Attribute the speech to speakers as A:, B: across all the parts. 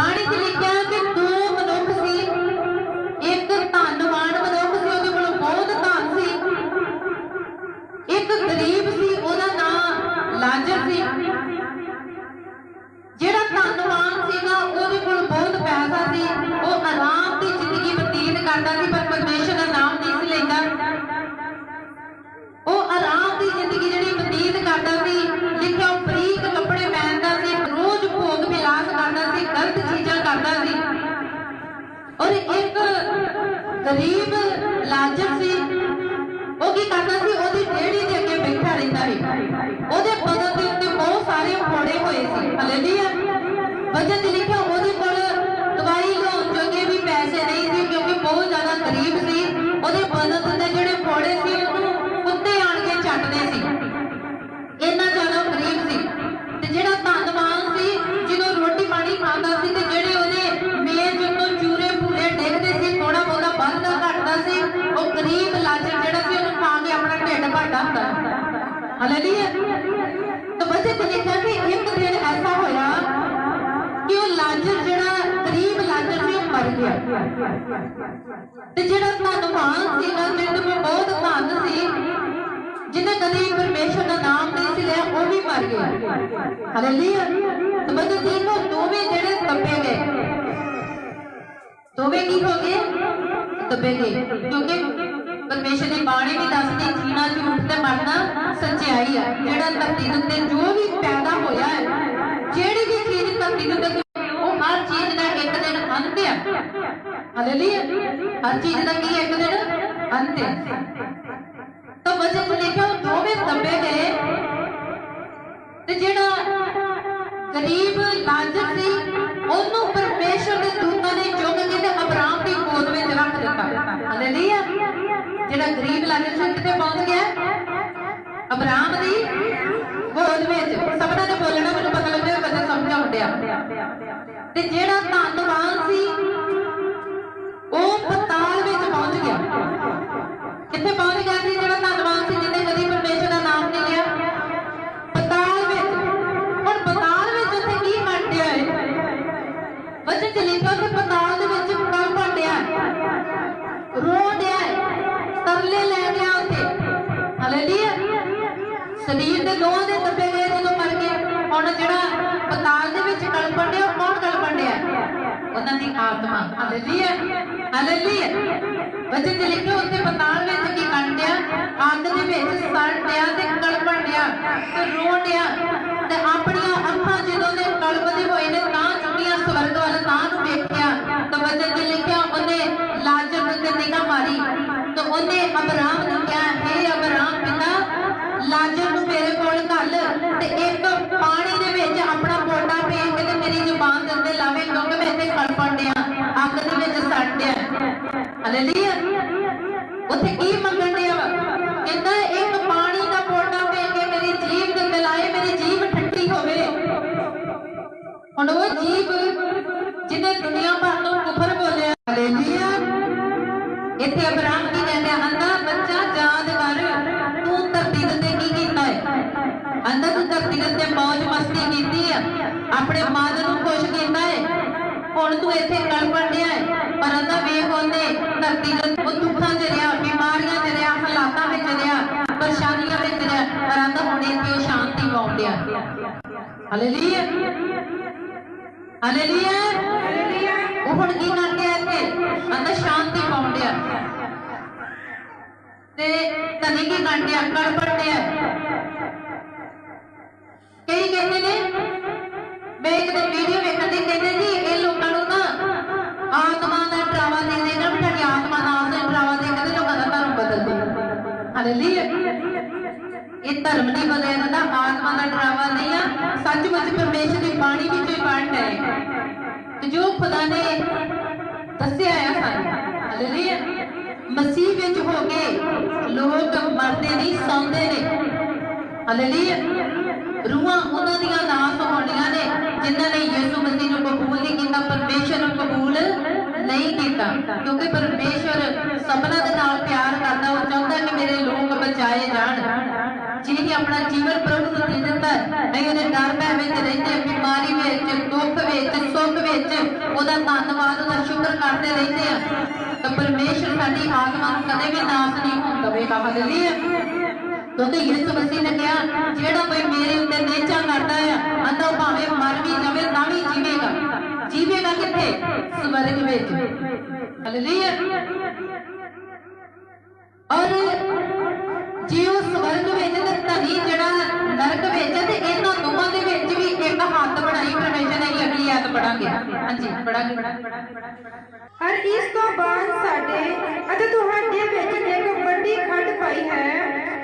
A: ਬਾਣੀ 'ਚ ਲਿਖਿਆ ਕਿ ਦੋ ਮਨੁੱਖ ਸੀ। ਇੱਕ ਧਨਵਾਨ ਮਨੁੱਖ ਸੀ, ਉਹਦੇ ਕੋਲ ਬਹੁਤ ਧਨ ਸੀ। ਇੱਕ ਗਰੀਬ ਸੀ, ਉਹਦਾ ਨਾਮ ਲਾਜਰ ਸੀ। ਜਿਹੜਾ ਧੰਨਵਾਨ ਸੀਗਾ, ਉਹਦੇ ਕੋਲ ਬਹੁਤ ਪੈਸਾ ਸੀ। ਉਹ ਆਰਾਮ ਦੀ ਜ਼ਿੰਦਗੀ ਬਤੀਤ ਕਰਦਾ ਸੀ, ਪਰ ਪਰਮੇਸ਼ਰ ਦਾ ਨਾਮ ਨਹੀਂ ਸੀ ਲੈਂਦਾ। ਉਹ ਆਰਾਮ ਦੀ ਜ਼ਿੰਦਗੀ ਜਿਹੜੀ ਬਤੀਤ ਕਰਦਾ ਸੀ, ਲਿਖਿਆ ਗਰੀਬ, ਲਾਜਰ ਸੀ। ਉਹ ਕੀ ਕਰਦਾ ਸੀ? ਉਹਦੀ ਡੇੜੀ ਦੇ ਅੱਗੇ ਬੈਠਾ ਰਹਿੰਦਾ ਸੀ। ਉਹਦੇ ਬਦਨ ਦੇ ਉੱਤੇ ਬਹੁਤ ਸਾਰੇ ਫੋੜੇ ਹੋਏ ਸੀ। ਹਾਲੇਲੂਇਆ। ਵਜਨ ਚ ਲਿਖਿਆ ਹਾਲੇਲੂਇਆ ਤਾਂ ਵਜੇ ਤੇ ਲਿਖਿਆ ਕਿ ਇੱਕ ਦਿਨ ਐਸਾ ਹੋਇਆ ਕਿ ਉਹ ਲਾਜਰ ਜਿਹੜਾ ਗਰੀਬ ਲਾਜਰ ਸੀ ਮਰ ਗਿਆ। ਤੇ ਜਿਹੜਾ ਧਨਵਾਨ ਸੀਗਾ ਜਿਹਦੇ ਕੋਲ ਬਹੁਤ ਧਨ ਸੀ। ਜਿਹਨੇ ਕਦੇ ਪਰਮੇਸ਼ਰ ਦਾ ਨਾਮ ਨਹੀਂ ਸੀ ਲਿਆ, ਉਹ ਵੀ ਮਰ ਗਿਆ। ਹਾਲੇਲੂਇਆ ਤੇ ਬਸ ਦੇਖੋ, ਦੋਵੇਂ ਜਿਹੜੇ ਦੱਬੇ ਗਏ। ਦੋਵੇਂ ਕੀ ਹੋ ਗਏ? ਦੱਬੇ ਗਏ। ਕਿਉਂਕਿ ਪਰਮੇਸ਼ਰ ਦੀ ਬਾਣੀ ਵੀ ਦੱਸਦੀ ਜੀਣਾ ਝੂਠ ਤੇ ਮਰਨਾ ਸੱਚਾਈ ਆ। ਜਿਹੜਾ ਧਰਤੀ ਦੇ ਉੱਤੇ ਜੋ ਵੀ ਪੈਦਾ ਹੋਇਆ ਹੈ, ਜਿਹੜੀ ਵੀ ਚੀਜ਼ ਧਰਤੀ ਦੇ ਉੱਤੇ ਉਹ ਹਰ ਚੀਜ਼ ਦਾ ਇੱਕ ਦਿਨ ਅੰਤ ਆ। ਹਾਲੇਲੂਇਆ ਹਰ ਚੀਜ਼ ਦਾ ਕੀ ਇੱਕ ਦਿਨ? ਅੰਤ ਹੈ ਤਾਂ ਵਜਨ ਚ ਲਿਖਿਆ, ਉਹ ਦੋਵੇਂ ਦੱਬੇ ਗਏ। ਤੇ ਜਿਹੜਾ ਗਰੀਬ ਲਾਜ਼ਰ ਸੀ, ਉਹਨੂੰ ਪਰਮੇਸ਼ਰ ਦੇ ਦੂਤਾਂ ਨੇ ਚੁੱਕ ਕੇ ਤੇ ਅਬਰਾਮ ਦੀ ਗੋਦ ਵਿੱਚ ਰੱਖ ਦਿੱਤਾ। ਹਾਲੇਲੂਇਆ ਜਿਹੜਾ ਗਰੀਬ ਲਾਜ਼ਰ ਸੀ ਕਿੱਥੇ ਪਹੁੰਚ ਗਿਆ? ਅਬਰਾਮ ਦੀ ਗੋਦ ਵਿੱਚ। ਸਭਨਾਂ ਨੇ ਬੋਲਣਾ, ਮੈਨੂੰ ਪਤਾ ਲੱਗਿਆ, ਕਦੇ ਸਮਝ ਆਉਂਦਿਆ ਤੇ ਜਿਹੜਾ ਧੰਨਵਾਨ ਲੋਹਾਂ ਦੇ ਦੱਬੇ ਗਏ ਜਦੋਂ ਮਰ ਗਏ, ਹੁਣ ਜਿਹੜਾ ਪਤਾਲ ਦੇ ਵਿੱਚ ਕਲਪਣ ਡਿਆ ਉਹ ਕੌਣ ਕਲਪਣ ਡਿਆ ਉਹਨਾਂ ਦੀ ਆਤਮਾ। ਹਾਲੇਲੂਇਆ ਹਾਲੇਲੂਇਆ ਵਚਨ ਚ ਲਿਖਿਆ, ਉੱਥੇ ਪਤਾਲ ਵਿੱਚ ਕੀ ਕੰਡਿਆ ਅੱਗ ਦੇ ਵਿੱਚ ਸੜ ਡਿਆ ਤੇ ਕਲਪਣ ਡਿਆ ਤੇ ਰੋ ਡਿਆ ਤੇ ਆਪਣੀਆਂ ਅੱਖਾਂ ਜਦੋਂ ਦੇ ਕਲਪਦੇ ਹੋਏ ਨੇ ਤਾਂ ਚੁੰਨੀਆਂ ਸਵਰਗ ਵੱਲ ਤਾਂ ਨੂੰ ਵੇਖਿਆ ਤਾਂ ਵਚਨ ਚ ਲਿਖਿਆ ਉਹਨੇ ਲਾਜ਼ਰ ਨੂੰ ਤੇ ਨਿਗਾਹ ਮਾਰੀ ਤਾਂ ਉਹਨੇ ਅਬਰਾਮ ਨੂੰ ਕਿਹਾ ਹੇ ਅਬਰਾਮ ਪਿਤਾ ਲਾਜ਼ਰ ਨੂੰ ਮੇਰੇ ਕੋਲ ਘੱਲ ਤੇ ਇੱਕ ਪਾਣੀ ਦੇ ਵਿੱਚ ਆਪਣਾ ਪੋਟਾ ਫੇਰ ਕੇ ਤੇ ਮੇਰੀ ਜ਼ੁਬਾਨ ਦੇ ਉੱਤੇ ਲਾਵੇ ਕਿਉਂਕਿ ਮੈਂ ਇੱਥੇ ਕਲਪਣ ਡਿਆ ਅੱਗ ਦੇ ਵਿੱਚ ਸੜ ਡਿਆ ਹਾਲੇਲੂਇਆ। ਉੱਥੇ ਕੀ ਮੰਗਣ ਡਿਆ ਵਾ? ਕਹਿੰਦਾ ਇੱਕ ਪਾਣੀ ਦਾ ਪੋਟਾ ਫੇਰ ਕੇ ਮੇਰੀ ਜੀਭ ਦੇ ਉੱਤੇ ਮੇਰੀ ਜੀਭ ਠੰਡੀ ਹੋਵੇ। ਹੁਣ ਉਹ ਜੀਭ ਜਿਹਨੇ ਦੁਨੀਆ ਭਰ ਤੋਂ ਕੁਫਰ ਬੋਲਿਆ, ਹਾਲੇਲੂਇਆ। ਇੱਥੇ ਅਬਰਾਮ ਕੀ ਕਹਿੰਦੇ ਆਂਦਾ ਬੱਚਾ ਯਾਦ ਕਰ, ਤੂੰ ਧਰਤੀ ਦੇ ਕੀ ਕੀਤਾ ਹੈ ਆਂਦਾ ਤੂੰ ਧਰਤੀ ਦੇ ਉੱਤੇ ਮौज ਮਸਤੀ ਕੀਤੀ ਆ। ਆਪਣੇ ਮਾਦ ਨੂੰ ਖੁਸ਼ ਕੀਤਾ ਹੈ ਹੁਣ ਤੂੰ ਇੱਥੇ ਕਲਪਣ ਡਿਆ ਪਰ ਆਂਦਾ ਵੇਖ ਉਹਨੇ ਧਰਤੀ ਦੇ ਉਹ ਦੁੱਖਾਂ 'ਚ ਰਿਹਾ, ਬਿਮਾਰੀਆਂ 'ਚ ਰਿਹਾ, ਹਾਲਾਤਾਂ ਵਿੱਚ ਰਿਹਾ, ਪਰੇਸ਼ਾਨੀਆਂ ਵਿੱਚ ਰਿਹਾ, ਪਰ ਆਂਦਾ ਹੁਣ ਇੱਥੇ ਉਹ ਸ਼ਾਂਤੀ ਪਾਉਣ ਡਿਆ। ਹਾਲੇਲੂਇਆ ਹਾਲੇਲੂਇਆ ਉਹ ਹੁਣ ਕੀ ਕਰ ਗਿਆ ਇੱਥੇ? ਅੰਦਾ ਸ਼ਾਂਤੀ ਪਾਉਣ ਡਿਆ। ਤੇ ਤਨੀ ਕੀ ਕਾਂਡਿਆ ਕੜਪੜ ਡਿਆ ਹਾਲੇਲੂਇਆ ਇਹ ਧਰਮ ਨਹੀਂ ਬਦਲਿਆ ਨਾ ਆਤਮਾ ਦਾ ਡਰਾਵਾ ਨਹੀਂ ਆ। ਸੱਚਮੁੱਚ ਪਰਮੇਸ਼ਰ ਦੀ ਬਾਣੀ ਵਿੱਚੋਂ ਹੀ ਪੜ੍ਹਨਾ ਹੈ। ਤੇ ਜੋ ਖੁਦਾ ਨੇ ਦੱਸਿਆ ਹੈ ਸਾਨੂੰ ਹਾਲੇਲੂਇਆ ਮਸੀਹ ਵਿੱਚ ਹੋ ਕੇ ਲੋਕ ਮਰਦੇ ਨਹੀਂ, ਸੌਂਦੇ ਨੇ। ਹਾਲੇਲੂਇਆ ਰੂਹਾਂ ਉਹਨਾਂ ਦੀਆਂ ਨਾਸ ਹੋਣੀਆਂ ਨੇ, ਜਿਨ੍ਹਾਂ ਨੇ ਯਿਸੂ ਮਸੀਹ ਨੂੰ ਕਬੂਲ ਨਹੀਂ ਕੀਤਾ, ਪਰਮੇਸ਼ਰ ਨੂੰ ਕਬੂਲ ਨਹੀਂ ਕੀਤਾ, ਕਿਉਂਕਿ ਪਰਮੇਸ਼ਰ ਸਭਨਾਂ ਦੇ ਨਾਲ ਪਿਆਰ ਕਰਦਾ, ਉਹ ਚਾਹੁੰਦਾ ਕਿ ਮੇਰੇ ਲੋਕ ਬਚਾਏ ਜਾਣ। ਜਿਹਨੇ ਆਪਣਾ ਜੀਵਨ ਪ੍ਰਭੂ ਨੂੰ ਦੇ ਦਿੱਤਾ ਨਹੀਂ ਉਹਦੇ ਡਰ ਭੈ ਵਿੱਚ ਰਹਿੰਦੇ, ਬਿਮਾਰੀ ਵਿੱਚ, ਦੁੱਖ ਵਿੱਚ, ਸੁੱਖ ਵਿੱਚ, ਉਹਦਾ ਧੰਨਵਾਦ, ਉਹਦਾ ਸ਼ੁਕਰ ਕਰਦੇ ਰਹਿੰਦੇ ਆ। ਤਾਂ ਪਰਮੇਸ਼ਰ ਸਾਡੀ ਆਤਮਾ ਨੂੰ ਕਦੇ ਵੀ ਨਾਸ ਨਹੀਂ ਹੋਣ ਦੇਵੇਗਾ ਹਾਲੇਲੂਇਆ। ਕਿਉਂਕਿ ਯਿਸੂ ਮਸੀਹ ਨੇ ਕਿਹਾ, ਜਿਹੜਾ ਕੋਈ ਮੇਰੇ ਉੱਤੇ ਨੇਚਾ ਕਰਦਾ ਆ ਅੰਦਾ ਭਾਵੇਂ ਮਰ ਵੀ ਜਾਵੇ, ਤਾਂ ਵੀ ਜੀਵੇਗਾ। ਜੀਵੇਗਾ ਕਿੱਥੇ ਸਵਰਗ ਵਿੱਚ। ਹਾਲੇਲੂਇਆ। ਔਰ ਜੇ ਉਹ ਸਵਰਗ ਵਿੱਚ ਤੇ ਧਨੀ ਜਿਹੜਾ ਨਰਕ ਵਿੱਚ ਤੇ ਇਹਨਾਂ ਦੋਵਾਂ ਦੇ ਵਿੱਚ ਵੀ ਇੱਕ ਹੱਥ ਬਣਾਈ ਪਰਮੇਸ਼ਰ ਨੇ ਅਗਲੀ ਆਤ ਪੜਾਂਗੇ। ਹਾਂਜੀ, ਪੜਾਂਗੇ।
B: ਔਰ ਇਸ ਤੋਂ ਬਾਅਦ ਸਾਡੇ, ਅਤੇ ਤੁਹਾਡੇ ਵਿੱਚ ਇੱਕ ਵੱਡੀ ਖੰਡ ਪਾਈ ਹੈ।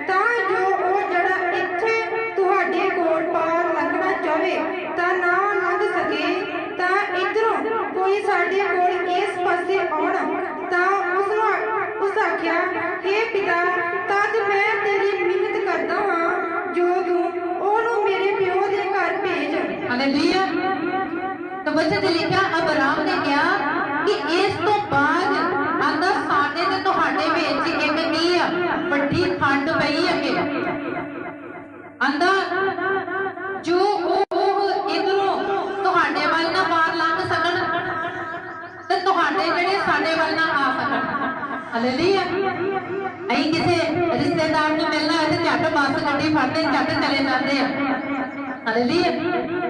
A: ਹਾਲੇਲੂਇਆ ਤਾਂ ਵਚਨ ਦੇ ਲਿਖਿਆ ਅਬਰਾਮ ਨੇ ਕਿਹਾ ਕਿ ਇਸ ਤੋਂ ਬਾਅਦ ਆਂਦਾ ਸਾਡੇ ਤੇ ਤੁਹਾਡੇ ਵਿੱਚ ਇੱਕ ਕੀ ਆ? ਵੱਡੀ ਖੰਡ ਪਈ ਹੈ ਆਂਦਾ, ਜੋ ਉਹ ਇਧਰੋਂ ਤੁਹਾਡੇ ਵੱਲ ਨਾ ਬਾਹਰ ਲੰਘ ਸਕਣ, ਤੇ ਤੁਹਾਡੇ ਜਿਹੜੇ ਸਾਡੇ ਵੱਲ ਨਾ ਆ ਸਕਣ। ਹਾਲੇਲੂਇਆ। ਅਸੀਂ ਕਿਸੇ ਰਿਸ਼ਤੇਦਾਰ ਨੂੰ ਮਿਲਣਾ ਹੈ ਤੇ ਝੱਟ ਬੱਸ ਗੱਡੀ ਫੜਦੇ, ਝੱਟ ਚਲੇ ਜਾਂਦੇ ਆ। ਹਾਲੇਲੂਇਆ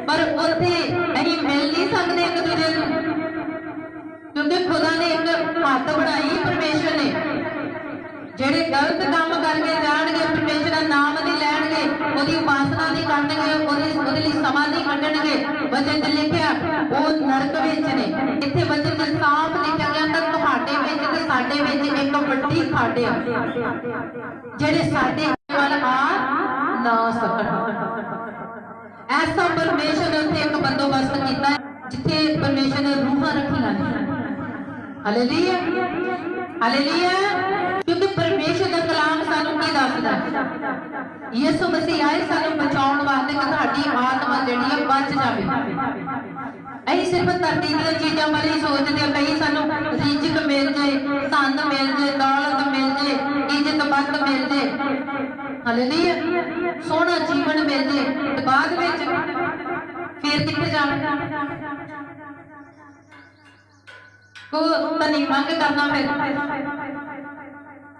A: ਪਰ ਉੱਥੇ ਅਸੀਂ ਮਿਲ ਨਹੀਂ ਸਕਦੇ ਇੱਕ ਦੂਜੇ ਨੂੰ। ਕਿਉਂਕਿ ਖੁਦਾ ਨੇ ਇੱਕ ਹੱਥ ਬਣਾਈ ਪਰਮੇਸ਼ਰ ਨੇ। ਜਿਹੜੇ ਗਲਤ ਕੰਮ ਕਰਕੇ ਜਾਣਗੇ, ਪਰਮੇਸ਼ਰ ਦਾ ਨਾਮ ਨਹੀਂ ਲੈਣਗੇ, ਉਹਦੀ ਉਪਾਸਨਾ ਨਹੀਂ ਕਰਨਗੇ ਉਹਦੇ ਉਹਦੇ ਲਈ ਸਮਾਂ ਨਹੀਂ ਕੱਢਣਗੇ। ਵਚਨ 'ਚ ਲਿਖਿਆ, ਉਹ ਨਰਕ ਵਿੱਚ ਨੇ। ਇੱਥੇ ਵਚਨ 'ਚ ਸਾਫ਼ ਲਿਖਿਆ ਗਿਆ ਤਾਂ ਤੁਹਾਡੇ ਵਿੱਚ ਤੇ ਸਾਡੇ ਵਿੱਚ ਇੱਕ ਵੱਡੀ ਖੱਡ ਆ ਜਿਹੜੇ ਸਾਡੇ ਵੱਲ ਆ, ਨਾ ਸਕਣ। ਐਸਾ ਪਰਮੇਸ਼ਰ ਨੇ ਉੱਥੇ ਇੱਕ ਬੰਦੋਬਸਤ ਕੀਤਾ ਜਿੱਥੇ ਪਰਮੇਸ਼ਰ ਨੇ ਰੂਹਾਂ ਰੱਖੀਆਂ ਨੇ। ਹਾਲੇਲੂਇਆ ਹਾਲੇਲੂਇਆ ਕਿਉਂਕਿ ਪਰਮੇਸ਼ਰ ਦਾ ਕਲਾਮ ਸਾਨੂੰ ਕੀ ਦੱਸਦਾ? ਯਿਸੂ ਮਸੀਹ ਆਏ, ਸਾਨੂੰ ਬਚਾਉਣ ਵਾਸਤੇ ਕਿ ਸਾਡੀ ਆਤਮਾ ਜਿਹੜੀ ਹੈ ਬਚ ਜਾਵੇ। ਅਸੀਂ ਸਿਰਫ ਧਰਤੀ ਦੀਆਂ ਚੀਜ਼ਾਂ ਬਾਰੇ ਸੋਚਦੇ ਹਾਂ, ਕਈ ਸਾਨੂੰ ਰਿਜ਼ਕ ਮਿਲ ਜਾਏ ਧਨ ਮਿਲ ਜਾਏ ਦੌਲਤ ਮਿਲ ਜਾਏ ਇੱਜ਼ਤ ਬੰਦ ਮਿਲ ਜਾਏ ਹਾਲੇਲੂਇਆ। ਸੋਹਣਾ ਜੀਵਨ ਮਿਲ ਜਾਏ ਤੇ ਬਾਅਦ ਵਿੱਚ ਫੇਰ ਕਿੱਥੇ ਜਾਣਾ? ਕੋ ਤਾਂ ਨਹੀਂ, ਮੰਗ ਕਰਨਾ ਫਿਰ।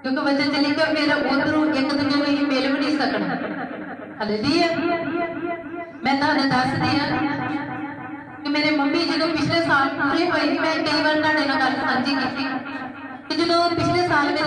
A: ਕਿਉਂਕਿ ਵਚਨ ਚ ਲਿਖਿਆ ਫਿਰ ਉਧਰੋਂ ਇੱਕ ਦੂਜੇ ਨੂੰ ਹੀ ਮਿਲ ਵੀ ਨਹੀਂ ਸਕਣਾ। ਹਾਲੇਲੂਇਆ। ਮੈਂ ਤੁਹਾਨੂੰ ਦੱਸਦੀ ਹਾਂ ਕਿ ਮੇਰੇ ਮੰਮੀ ਜਦੋਂ ਪਿਛਲੇ ਸਾਲ ਪੂਰੇ ਹੋਏ ਸੀ, ਮੈਂ ਕਈ ਵਾਰ ਤੁਹਾਡੇ ਨਾਲ ਗੱਲ ਸਾਂਝੀ ਕੀਤੀ। ਕਿ ਜਦੋਂ ਪਿਛਲੇ ਸਾਲ ਮੇਰੇ